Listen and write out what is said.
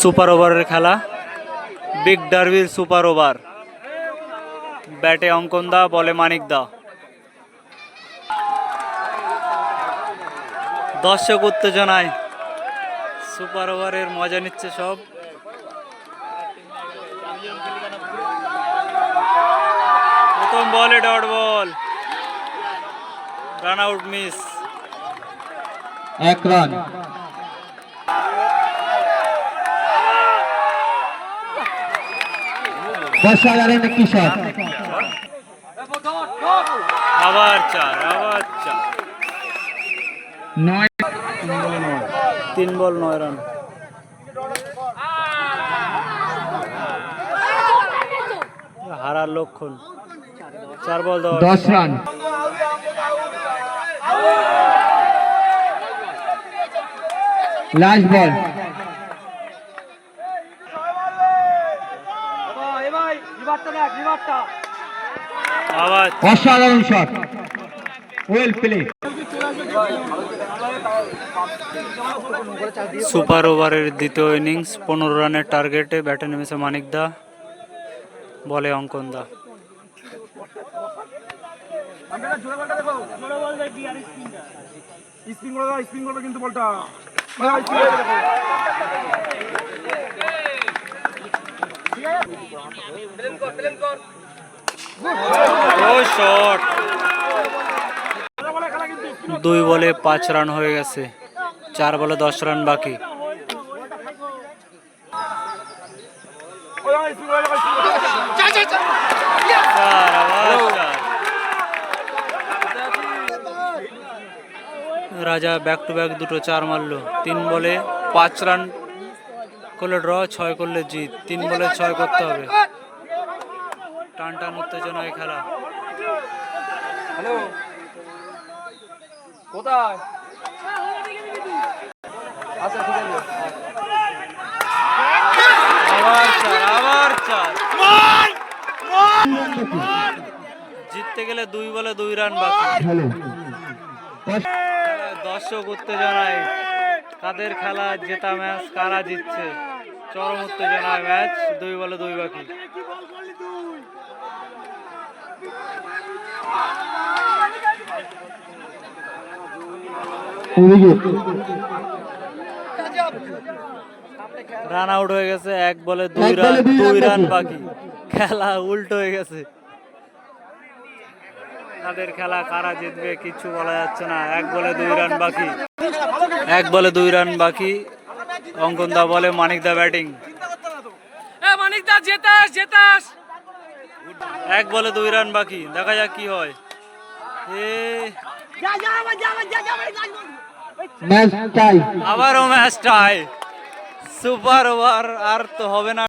Super ওভারের খেলা। Big ডার্বির সুপার ওভার। ব্যাটে অঙ্কন দা, বলে মানিক দা। দর্শক উত্তেজনায় সুপার ওভারের মজা নিচ্ছে সব। প্রথম বলে dot ball. Run out miss. এক রান। গেলেন একটি শট। আবার চার আবার চার। নয়। তিন বল নয় রান। হারার লক্ষণ। চার বল দশ রান। লাস্ট বল আবার অসাধারণ শট ওয়েল প্লে সুপার ওভারের দ্বিতীয় ইনিংস পনেরো রানের টার্গেটে ব্যাটে নেমেছে মানিক দা বলে অঙ্কন দা। স্পিন করে দাও স্পিন করবে কিন্তু বলটা। দুই বলে পাঁচ রান হয়ে গেছে, চার বলে দশ রান বাকি। রাজা ব্যাক টু ব্যাক দুটো চার মারলো, তিন বলে পাঁচ রান করলে ড্র ছয় করলে জিত। তিন বলে ছয় করতে হবে। টান টান উত্তেজনায় খেলা। হ্যালো। কোথায়? আচ্ছা ঠিক আছে। আবার চার আবার চার। জিততে গেলে দুই বলে দুই রান বাকি। দর্শক উত্তেজনায়। কাদের খেলা জেতা ম্যাচ কারা জিতছে? চরম উত্তেজনায় ম্যাচ দুই বলে দুই বাকি। রান আউট হয়ে গেছে এক বলে দুই রান দুই রান। বাকি। খেলা উল্টো হয়ে গেছে। তাদের খেলা কারা জিতবে কিছু বলা যাচ্ছে না। এক বলে দুই রান বাকি। এক বলে দুই রান বাকি। অঙ্কন দা বলে মানিক দা ব্যাটিং। মানিক দা জেতাস জেতাস। এক বলে দুই রান বাকি দেখা যাক কি হয়। এ ও টাই। আবারও ম্যাচ টাই। সুপার ওভার আর তো হবে না।